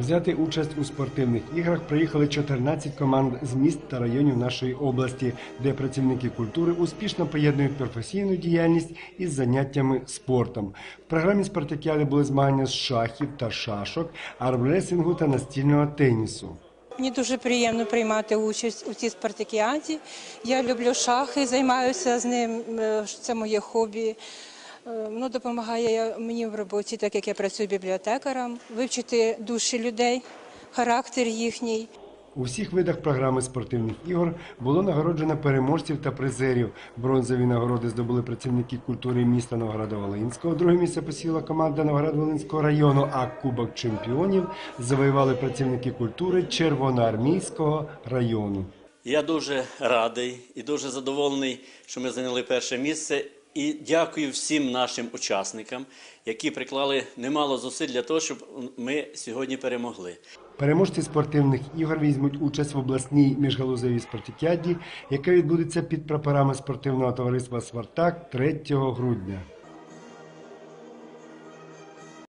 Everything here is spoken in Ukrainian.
Взяти участь у спортивних іграх приїхали 14 команд з міст та районів нашої області, де працівники культури успішно поєднують професійну діяльність із заняттями спортом. В програмі спартакіади були змагання з шахів та шашок, армресингу та настільного тенісу. Мені дуже приємно приймати участь у цій спартакіаді. Я люблю шахи, займаюся з ним. е, Це моє хобі. Е, Воно допомагає мені в роботі, так як я працюю бібліотекарем, вивчити душі людей, характер їхній. У всіх видах програми спортивних ігор було нагороджено переможців та призерів. Бронзові нагороди здобули працівники культури міста Новограда-Волинського. Друге місце посіла команда Новоград-Волинського району, а Кубок чемпіонів завоювали працівники культури Червоноармійського району. Я дуже радий і дуже задоволений, що ми зайняли перше місце. І дякую всім нашим учасникам, які приклали немало зусиль для того, щоб ми сьогодні перемогли. Переможці спортивних ігор візьмуть участь в обласній міжгалузевій спартакіаді, яка відбудеться під прапорами спортивного товариства Свартак 3 грудня.